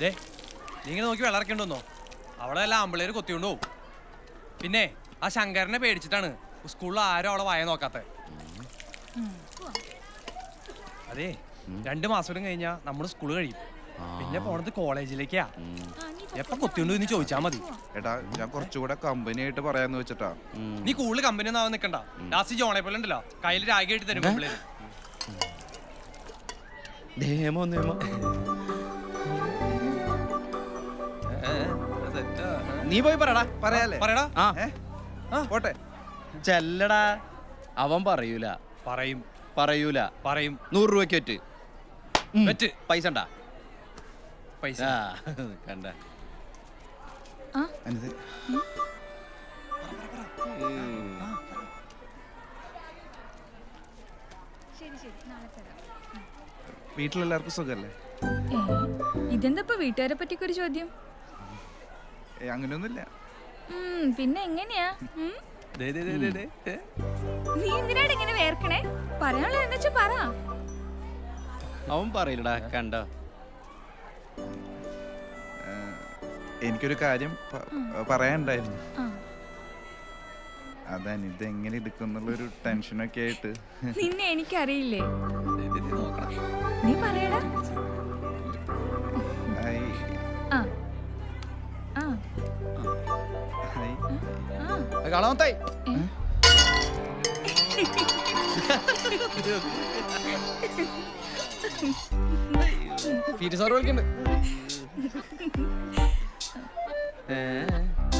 ദേ നീ ഇങ്ങനെ നോക്കി വെള്ളം ഇറക്കണ്ടോന്നോ അവളെ എല്ലാം ആമ്പിളേര് കൊത്തിക്കൊണ്ടു പോവും പിന്നെ ആ ശങ്കരനെ പേടിച്ചിട്ടാണ് സ്കൂളിൽ ആരും അവളെ വായ നോക്കാത്ത. അതെ രണ്ട് മാസം കൂടെ കഴിഞ്ഞാ നമ്മൾ സ്കൂൾ കഴിയും. പിന്നെ പോണത് കോളേജിലേക്കാ. എപ്പൊ കൊത്തിയുണ്ടോ എന്ന് ചോദിച്ചാ മതി. എടാ ഞാൻ കുറച്ചുകൂടെ കമ്പനി ആയിട്ട് പറയാന്ന് വെച്ചിട്ടാ. നീ കൂടുതൽ കമ്പനി ഒന്നും ആവാൻ നിക്കണ്ട. ലാസ്റ്റ് ജോണെ പോലെ ഉണ്ടല്ലോ. കയ്യിൽ രാഗിയായിട്ട് തരും പെമ്പിളേര്. നീ പോയി പറടാ പറയാലേ. പറയടാ. ആ. ആ. പോട്ടെ. ചെല്ലടാ. അവൻ പറയൂല. പറയും. പറയൂല. പറയും. നൂറ് രൂപയ്ക്ക് വെറ്റ്. വെറ്റ്. പൈസ ഉണ്ടാ? പൈസ. കണ്ട. വീട്ടിലെല്ലാവർക്കും സുഖല്ലേ? ഇതെന്താ വീട്ടുകാരെ പറ്റിയൊക്കെ ഒരു ചോദ്യം? അങ്ങനെയൊന്നുമില്ല. പിന്നെ എങ്ങനെയാ? ദേ, ദേ, ദേ, ദേ, ദേ. നീ എന്തിനാണ് ഇങ്ങനെ വേർക്കണേ? പറയാനുള്ള എന്താ പറ. അവൻ പറയില്ലടാ കണ്ടോ? എനിക്കൊരു കാര്യം പറയാനുണ്ടായിരുന്നു. അതാണ് ഇത് എങ്ങനെ എടുക്കുന്നുള്ളൊരു ടെൻഷനൊക്കെ ആയിട്ട്. നിന്നെ എനിക്കറിയില്ലേ? ദേ, ദേ, ദേ, നോക്കണം. നീ പറയടാ. ആ കളവത്തായി പീറ്റി സാർ വിളിക്കണ്ട്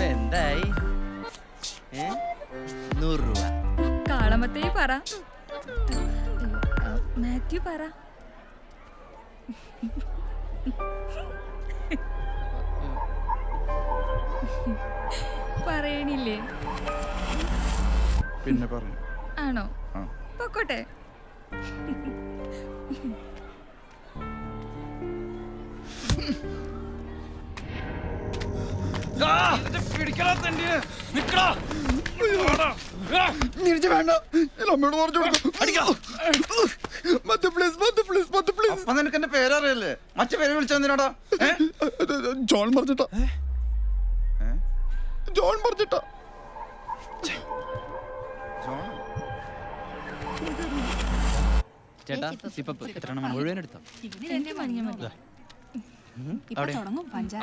എന്തായി? നൂറ് രൂപ. കാളമത്തേ പറ. മാത്യു പറ. പറയണില്ലേ? പിന്നെ പറഞ്ഞു ആണോ? പൊക്കോട്ടെ. പ്ലീസ്. പ്ലീസ്. പ്ലീസ് അപ്പൊ നിനക്ക് എന്റെ പേരറിയല്ലേ? മറ്റു പേര് ജോൺ പറഞ്ഞിട്ടാ. ജോൺ പറഞ്ഞിട്ടാ? ചേട്ടാ സിപ്പപ്പ് മുഴുവൻ എടുത്തോ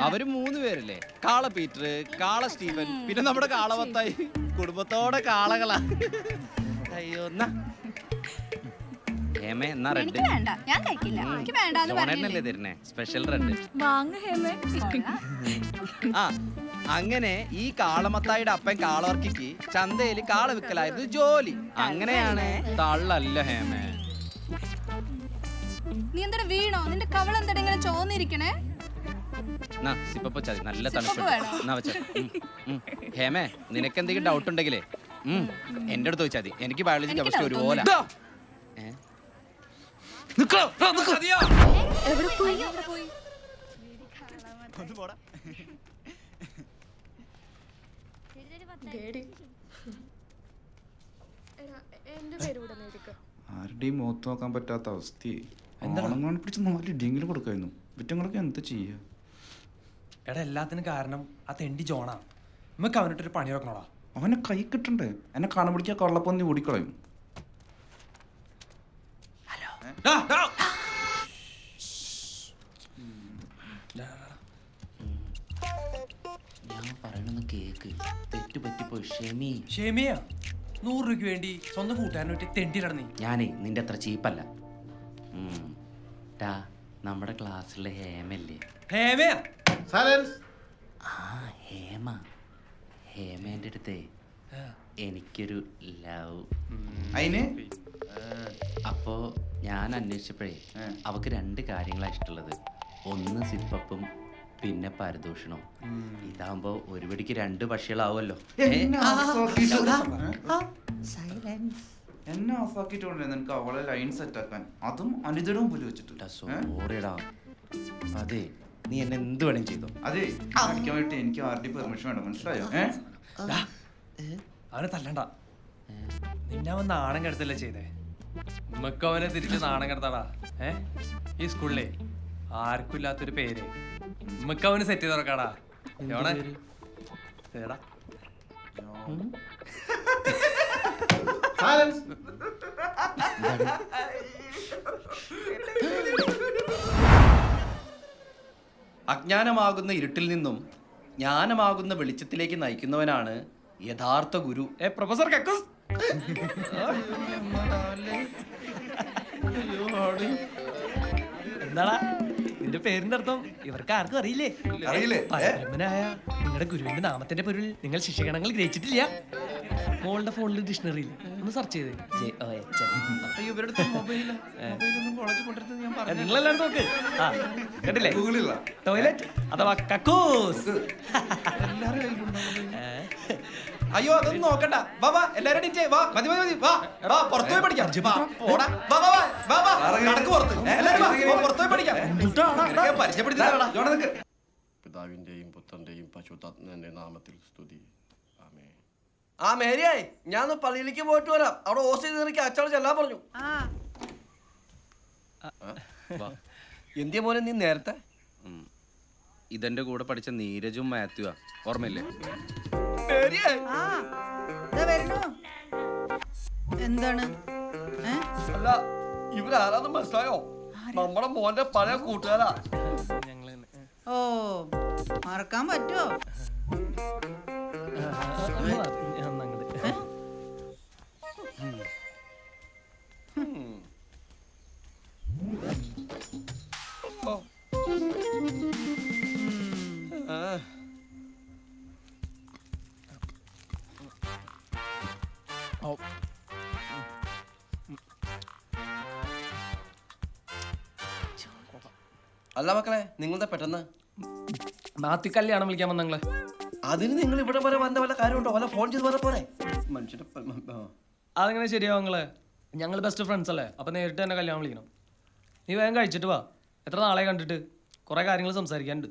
അവർ മൂന്ന് പേരല്ലേ? കാള പീറ്റർ കാള സ്റ്റീഫൻ പിന്നെ നമ്മുടെ കാളവത്തായി കുടുംബത്തോടെ കാളകളാ. അയ്യോ എന്നാ ഹേമേ എന്നാ റെഡ്? എനിക്ക് വേണ്ട. ഞാൻ കഴിക്കില്ല. എനിക്ക് വേണ്ടാന്ന് തരുന്നേ? Special red. വാങ്ങ ഹേമേ. ആ അങ്ങനെ ഈ കാളമത്തായിയുടെ അപ്പൻ കാളവർക്കിക്ക് ചന്തയിൽ കാള വിക്കലായിരുന്നു ജോലി. അങ്ങനെയാണ് തള്ളല്ല? ഹേമേ. നീ എന്താ വീണോ? നിന്റെ കവള എന്താ ഇങ്ങനെ ചോന്നിരിക്കണേ? നല്ല തണുപ്പ് ഹേമേ നിനക്ക് എന്തെങ്കിലും ഡൗട്ട് ഉണ്ടെങ്കിലേ ഉം, എന്റെ അടുത്ത് ചോദിച്ചാൽ മതി എനിക്ക് ബയോളജി കെമിസ്ട്രി ഒരുപോലെ. എവിടെ പോയി എവിടെ പോയി ആരുടെയും മുഖത്ത് നോക്കാൻ പറ്റാത്ത അവസ്ഥയെ ഓണങ്ങാണ് പിടിച്ച് നാല് ഇടിയെങ്കിലും കൊടുക്കായിരുന്നു. വിറ്റങ്ങളൊക്കെ എന്താ ചെയ്യാ? എടാ എല്ലാത്തിനും കാരണം ആ തെണ്ടി ജോണാ. നമുക്ക് അവനിട്ടൊരു പണി വെക്കണോടാ. അവനെ കൈ കിട്ടണ്ടേ? എന്നെ കാണുമ്പോഴേക്കാ കള്ളപ്പന്നി ഓടിക്കളയും. ഡാ, കേക്ക്. തെറ്റ് പറ്റിപ്പോ ഷെമി. ഷെമിയാ? നൂറ് രൂപയ്ക്ക് വേണ്ടി സ്വന്തം കൂട്ടുകാരനെ പറ്റി തെണ്ടിയിട നീ ഞാനേ നിന്റെ അത്ര ചീപ്പല്ല. ഉം. ടാ നമ്മുടെ ക്ലാസ്സിലെ ഹേമല്ലേ ഹേമയാ? ആ ഹേമ. ഹേമേന്റെ അടുത്തേ. എനിക്കൊരു ലവ്. അതിന് അപ്പോ ഞാൻ അന്വേഷിച്ചപ്പോഴേ അവക്ക് രണ്ട് കാര്യങ്ങളാണ് ഇഷ്ടമുള്ളത് ഒന്ന് സിപ്പപ്പും പിന്നെ പരദൂഷണം. ഇതാകുമ്പോ ഒരു പിടിക്ക് രണ്ട് പക്ഷികളാവുമല്ലോ. എന്നെ ഓഫാക്കിട്ടുണ്ട് നിനക്ക് അവളെ ലൈൻ സെറ്റ് ആക്കാൻ അതും അനുദിനവും പോലും വെച്ചിട്ടുണ്ട്? സോറിയടാ അതെ നീ എന്നെ എന്ത് വേണം ചെയ്തോ. അതെ വേണ്ടി എനിക്ക് ആരുടെ പെർമിഷൻ വേണം? മനസ്സിലായോ? അവനെ തല്ലണ്ട. നിന്നെ അവൻ നാണം കെടുത്തല്ലേ ചെയ്തേ? നമുക്ക് അവനെ തിരിച്ച് നാണം കെടുത്താടാ. ഏ? ഈ സ്കൂളിലെ ആർക്കും ഇല്ലാത്തൊരു പേര്. നമുക്ക് അവന് സെറ്റ് ചെയ്ത് തുറക്കാടാ എവിടെ? അജ്ഞാനമാകുന്ന ഇരുട്ടിൽ നിന്നും ജ്ഞാനമാകുന്ന വെളിച്ചത്തിലേക്ക് നയിക്കുന്നവനാണ് യഥാർത്ഥ ഗുരു. ഏ പ്രൊഫസർ കക്കൂസ്. എന്താടാ? നിന്റെ പേരിന്റെ അർത്ഥം ഇവർക്ക് ആർക്കും അറിയില്ലേ? അറിയില്ലേ? പരബ്രഹ്മനായ നിങ്ങളുടെ ഗുരുവിന്റെ നാമത്തിന്റെ പൊരുൾ. നിങ്ങൾ ശിക്ഷകണങ്ങൾ ഗ്രഹിച്ചിട്ടില്ല. മോളുടെ ഫോണിൽ ഡിക്ഷണറി ഒന്ന് സെർച്ച് ചെയ്ത്. ഇവരുടെ മൊബൈൽ ഞാൻ പറഞ്ഞു നോക്ക്. ആ കണ്ടില്ലേ ടോയ്ലറ്റ് അഥവാ കക്കൂസ്. അയ്യോ അതൊന്നും നോക്കണ്ട. വാ വാ എല്ലാരും ഡിറ്റേ വാ മതി മതി മതി. വാ വാ പുറത്തു പോയി പഠിക്കാം. വാ, പോടാ. വാ വാ വാ വാ വാ. കടക്ക് പുറത്ത്. എല്ലാരും വാ, പുറത്ത് പോയി പഠിക്കാം. ഞാൻ പരിചയപ്പെടുത്തി പിതാവിന്റെയും പുത്രന്റെയും പശുതാത്മന്റെ നാമത്തിൽ സ്തുതി. ആ മേരിയായി. ഞാൻ പള്ളിയിലേക്ക് പോയിട്ട് വരാം. അവിടെ ഹോസ്റ്റലിൽ നിനക്ക് അച്ചാൾ ചെല്ലാൻ പറഞ്ഞു. എന്തിയ പോലെ നീ നേരത്തെ? ഇതെന്റെ കൂടെ പഠിച്ച നീരജും മാത്യുവാ. ഓർമ്മയില്ലേ? മേരിയായി. ആ ദാ വരണു എന്താണ്? അല്ല ഇവരാരാന്ന് മനസ്സിലായോ? നമ്മുടെ മോന്റെ പഴയ കൂട്ടുകാരാ. ഓ മറക്കാൻ പറ്റുമോ അല്ല മക്കളെ നിങ്ങളുടെ പെട്ടെന്ന്? നാത്തി കല്യാണം വിളിക്കാൻ വന്നങ്ങളെ അതിന് നിങ്ങൾ ഇവിടെ വരെ വന്ന വല്ല കാര്യമുണ്ടോ? വല്ല ഫോൺ ചെയ്ത് പറഞ്ഞ പോരെ? മനുഷ്യന്റെ. അതെങ്ങനെ ശരിയാവും നിങ്ങൾ? ഞങ്ങൾ ബെസ്റ്റ് ഫ്രണ്ട്സ് അല്ലേ? അപ്പൊ നേരിട്ട് തന്നെ കല്യാണം വിളിക്കണം. നീ വേഗം കഴിച്ചിട്ട് വാ. എത്ര നാളെ കണ്ടിട്ട്? കുറെ കാര്യങ്ങൾ സംസാരിക്കാനുണ്ട്.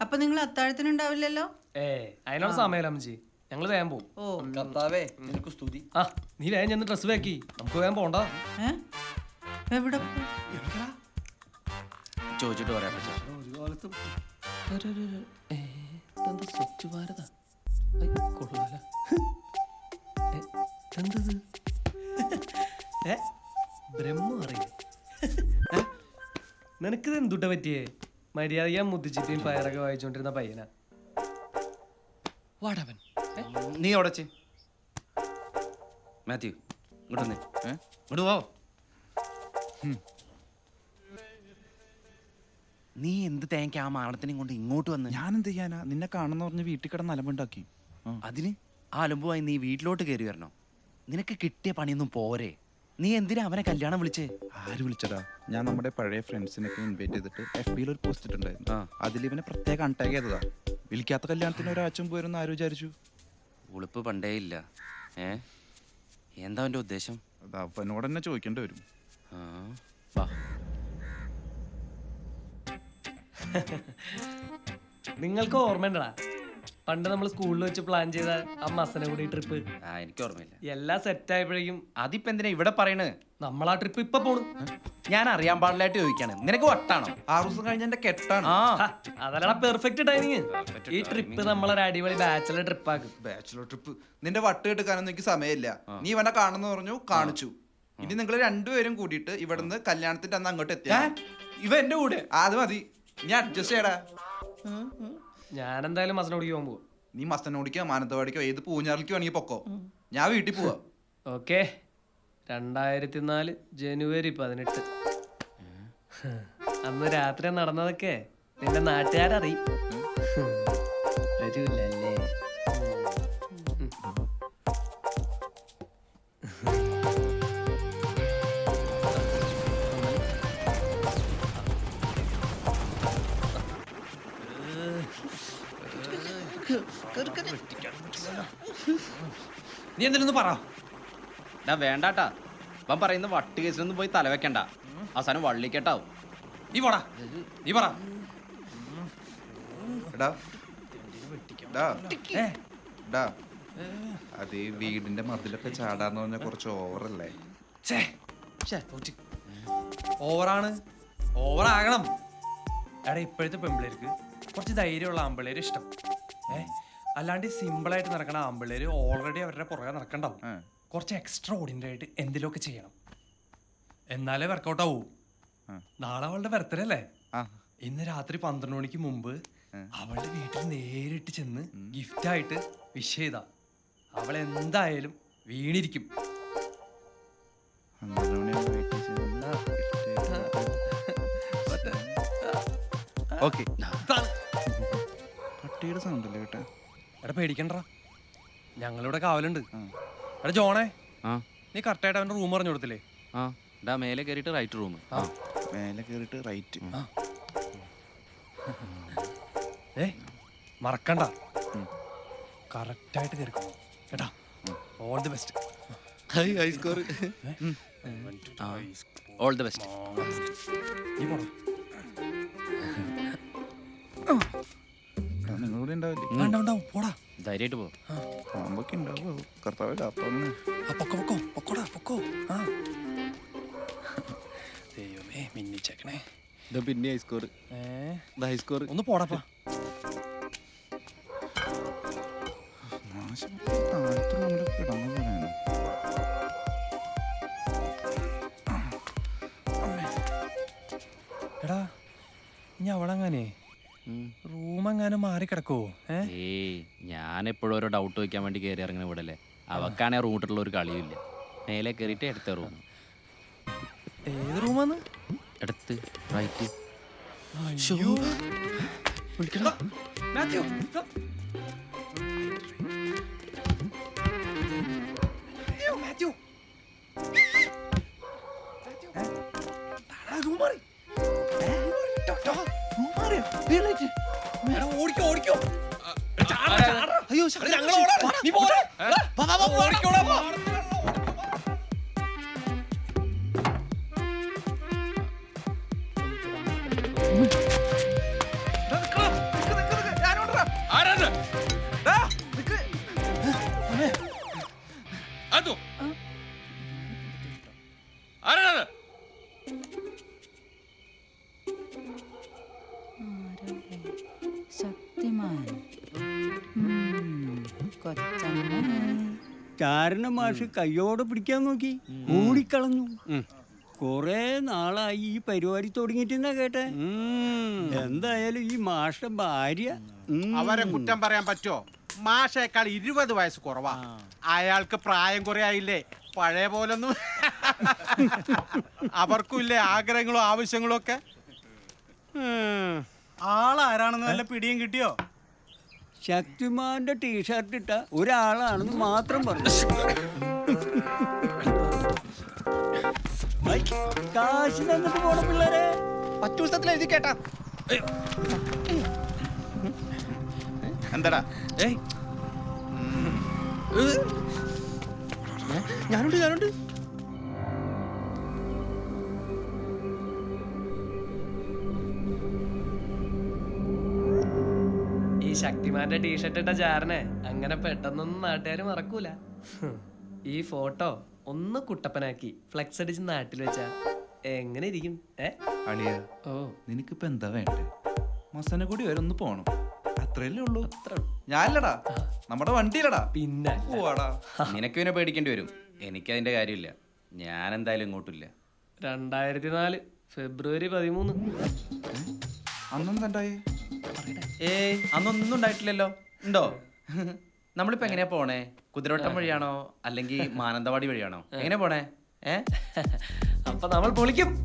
അപ്പൊ നിങ്ങൾ അത്താഴത്തിനുണ്ടാവില്ലല്ലോ? ഏ അതിനുള്ള സമയമല്ല അമ്മച്ചി. ഞങ്ങൾ വേഗം പോകും ഓ. കർത്താവേ നിനക്ക് സ്തുതി. ആ നീ വേഗം ചെന്ന് ഡ്രസ്സ് വേക്കി നമുക്ക് വേഗം പോണ്ട. എവിടെ പോ- ചോദിച്ചിട്ട് പറയാം പറ്റാ ഒരു കാലത്തും സ്വച്ഛ ഭാരത കൊള്ളാല എന്തത് ഏ? ബ്രഹ്മ അറിയില്ല നിനക്കിത് എന്തുട്ട പറ്റിയേ? മര്യാദ മുദ്ദിച്ചിട്ടും പയറൊക്കെ വായിച്ചോണ്ടിരുന്ന പയ്യനാ. വാടവൻ നീ ഉടച്ച് മാത്യു ഇങ്ങോട്ട് വന്നേ? ഇങ്ങോട്ട് പോ നീ എന്ത് തേങ്ങ ആ മാണത്തിനെയും കൊണ്ട് ഇങ്ങോട്ട് വന്ന്? ഞാൻ എന്ത് ചെയ്യാനാ? നിന്നെ കാണുന്ന പറഞ്ഞ് വീട്ടിൽ കിടന്ന് അലമ്പുണ്ടാക്കി. അതിന് ആ അലമ്പുമായി നീ വീട്ടിലോട്ട് കയറി വരണോ? നിനക്ക് കിട്ടിയ പണിയൊന്നും പോരെ. നീ എന്തിനാ അവനെ കല്യാണം വിളിച്ചേ? ആര് വിളിച്ചടാ ഞാൻ നമ്മുടെ പഴയ ഫ്രണ്ട്സിനൊക്കെ ഇൻവൈറ്റ് ചെയ്തിട്ട് എഫ് ബിയിൽ ഒരു പോസ്റ്റ് ഇട്ടുണ്ടായിരുന്നു ആ. അതിൽ ഇവനെ പ്രത്യേകം അൺടാഗ് ചെയ്തതാ. വിളിക്കാത്ത കല്യാണത്തിന് ഒരാഴ്ച പോയിരുന്നു ആര് വിചാരിച്ചു? ഉളുപ്പ് പണ്ടേ ഇല്ല. ഏ? എന്താ അവന്റെ ഉദ്ദേശം? അത് അവനോട് തന്നെ ചോദിക്കേണ്ടി വരും. ആ വാ. നിങ്ങൾക്ക് ഓർമ്മയുണ്ടടാ? പണ്ട് നമ്മൾ സ്കൂളിൽ വെച്ച് പ്ലാൻ ചെയ്ത ആ മസന കൂടി ട്രിപ്പ് ആ എനിക്ക് ഓർമ്മയില്ല. എല്ലാം സെറ്റ് ആയപ്പോഴേക്കും അതിപ്പോ എന്തിനാ ഇവിടെ പറയണ്? നമ്മൾ ആ ട്രിപ്പ് ഇപ്പൊ പോണു. ഞാൻ അറിയാൻ പാടില്ലായിട്ട് ചോദിക്കാണ്. നിനക്ക് വട്ടാണോ? ആറു ദിവസം കഴിഞ്ഞ എന്റെ കെട്ടാണ്. ആ. അതല്ലടാ പെർഫെക്റ്റ് ടൈമിങ് ഈ ട്രിപ്പ് നമ്മളൊരു അടിപൊളി ബാച്ചിലർ ട്രിപ്പ് ആക്കും. ബാച്ചിലർ ട്രിപ്പ് നിന്റെ വട്ട് കെട്ടുക്കാനൊന്നും എനിക്ക് സമയമില്ല. നീ ഇവനെ കാണുന്നു പറഞ്ഞു കാണിച്ചു. ഇനി നിങ്ങൾ രണ്ടുപേരും കൂടിയിട്ട് ഇവിടുന്ന് കല്യാണത്തിന്റെ അന്ന് അങ്ങോട്ട് എത്തിയാ ഇവ എന്റെ കൂടെ? ആ, അത് മതി. നീ അഡ്ജസ്റ്റ് ചെയ്യടാ. ഞാൻ എന്തായാലും മസനോടിക്ക് പോകാൻ പോകും നീ മസ്തനോടിക്കോ മാനന്തവാടിക്കോ ഏത് പൂഞ്ഞാറിലേക്ക് വേണമെങ്കിൽ പൊക്കോ. ഞാൻ വീട്ടിൽ പോവാ. ഓക്കെ. രണ്ടായിരത്തി നാല് ജനുവരി പതിനെട്ട്. അന്ന് രാത്രി നടന്നതൊക്കെ നിന്റെ നാട്ടുകാരറിയും. നീ എന്തിനൊന്ന് പറ. ഡാ വേണ്ടാട്ടാ. ഇപ്പം പറയുന്ന വട്ട് കേസിലൊന്നും പോയി തലവെക്കണ്ട. അവസാനം വള്ളിക്കട്ടാവും. നീ പോടാ. നീ പറ. അത് ഈ വീടിന്റെ മതിലൊക്കെ ചാടാന്ന് പറഞ്ഞ കുറച്ച് ഓവറല്ലേ? ഓവറാണ്. ഓവറാകണം. എടാ ഇപ്പോഴത്തെ പെമ്പിളേർക്ക് കുറച്ച് ധൈര്യമുള്ള ആമ്പിള്ളേര് ഇഷ്ടം. അല്ലാണ്ട് സിമ്പിൾ ആയിട്ട് നടക്കണ ആമ്പിള്ളേര് ഓൾറെഡി അവരുടെ പുറകെ നടക്കണ്ടാവും. കുറച്ച് എക്സ്ട്രാ ഓർഡിനറി ആയിട്ട് എന്തെങ്കിലുമൊക്കെ ചെയ്യണം. എന്നാലേ വർക്കൗട്ട് ആവൂ. നാളെ അവളുടെ ബർത്ത്ഡേ അല്ലേ? ഇന്ന് രാത്രി പന്ത്രണ്ട് മണിക്ക് മുമ്പ് അവളുടെ വീട്ടിൽ നേരിട്ട് ചെന്ന് ഗിഫ്റ്റ് ആയിട്ട് വിഷ് ചെയ്താ. അവൾ എന്തായാലും വീണിരിക്കും. ഓക്കെ പട്ടിയുടെ സൗണ്ട് അല്ലേ കേട്ടാ? എടാ പേടിക്കണ്ട ഞങ്ങളിവിടെ കാവലുണ്ട്. എടാ ജോണേ ആ. നീ കറക്റ്റായിട്ട് അവന്റെ റൂം പറഞ്ഞു കൊടുത്തില്ലേ? ആ ഡാ മേലെ കയറിയിട്ട് റൈറ്റ് റൂം ആ. മേലെ കയറിയിട്ട് റൈറ്റ് ഏ മറക്കണ്ട. കറക്റ്റായിട്ട് കയറിക്കോ കേട്ടാ? All the best high high score all the best നീ പോണോ? ധൈര്യമായിട്ട് പോ പാമ്പൊക്കെ ഉണ്ടാവോ. കർത്താവ് കാത്തോളൂ ആ പൊക്കോ പൊക്കോ പൊക്കോടാ പൊക്കോ. ആ. ദൈവമേ മിന്നിച്ചേക്കണേ. ഇതാ പിന്നെ ഹൈ സ്കോർ ഏ? ഹൈ സ്കോർ ഒന്ന് പോടാപ്പാ. നാശം. താഴത്തെ റൂമിൽ കിടന്നു പറയുന്നു എടാ ഇനി അവളെങ്ങാനേ? റൂം എങ്ങാനും മാറി കിടക്കുവോ ഏ ഞാൻ എപ്പോഴും ഓരോ ഡൗട്ട് വയ്ക്കാൻ വേണ്ടി കയറി ഇറങ്ങുന്ന ഇവിടെ അല്ലേ അവക്കാണെ റൂട്ടിലുള്ള ഒരു കളിയുമില്ല. മേലെ കയറിയിട്ട് എടുത്ത റൂം ഏത് റൂമാന്ന്? എടുത്ത് റൈറ്റ് മാത്യു മാത്യു. ഓടിക്കോ ഓടിക്കോ. അയ്യോ ഞങ്ങൾ നീ പോരാ. ഓടിക്കോടാ ശക്തിമാൻ കാരണം മാഷ് കയ്യോടെ പിടിക്കാൻ നോക്കി. ഓടിക്കളഞ്ഞു കൊറേ നാളായി ഈ പരിപാടി തുടങ്ങിയിട്ടെന്നാ കേട്ടെ? എന്തായാലും ഈ മാഷ ഭാര്യ അവരെ കുറ്റം പറയാൻ പറ്റോ മാഷേക്കാൾ ഇരുപത് വയസ്സ് കുറവാ. അയാൾക്ക് പ്രായം കുറെ ആയില്ലേ? പഴയ പോലൊന്നും. അവർക്കും ഇല്ലേ ആഗ്രഹങ്ങളും ആവശ്യങ്ങളും ഒക്കെ? ആളാരാണെന്ന് നല്ല പിടിയും കിട്ടിയോ? ശക്തിമാന്റെ ടീഷർട്ട് ഇട്ട ഒരാളാണെന്ന് മാത്രം പറഞ്ഞു. കാശ് തന്നിട്ട് പോണ പിള്ളേരെ. പറ്റൂസത്തിൽ എഴുതി കേട്ടാ. എന്താടാ? ഏയ്. ഞാനുണ്ട് ഞാനുണ്ട്. ഈ ശക്തിമാന്റെ ടീഷർട്ട് ഇട്ട ചാരനെ അങ്ങനെ പെട്ടെന്നൊന്നും നാട്ടുകാർ മറക്കൂല. ഈ ഫോട്ടോ ഒന്ന് കുട്ടപ്പനാക്കി ഫ്ലെക്സ് അടിച്ച് നാട്ടിൽ വെച്ചാ എങ്ങനെ ഇരിക്കും? ഏ? അളിയ ഓ. നിനക്കിപ്പോ എന്താ വേണ്ടേ? മസനെ കൂടി വരെ ഒന്ന് പോണം. അത്രയല്ലേ ഉള്ളൂ? അത്ര ഞാനില്ലടാ. നമ്മുടെ വണ്ടിയിലടാ. പിന്നെ. പോവാടാ. നിനക്ക് പിന്നെ പേടിക്കേണ്ടി വരും. എനിക്ക് എനിക്കതിന്റെ കാര്യമില്ല. ഞാൻ എന്തായാലും ഇങ്ങോട്ടില്ല. രണ്ടായിരത്തി നാല് ഫെബ്രുവരി പതിമൂന്ന്. അന്നെന്തായി തണ്ടായി ഏയ് അന്നൊന്നും ഉണ്ടായിട്ടില്ലല്ലോ. ഉണ്ടോ? നമ്മളിപ്പോ എങ്ങനെയാ പോണേ? കുതിരോട്ടം വഴിയാണോ? അല്ലെങ്കിൽ മാനന്തവാടി വഴിയാണോ? എങ്ങനെ പോണേ? ഏ? അപ്പൊ നമ്മൾ പൊളിക്കും.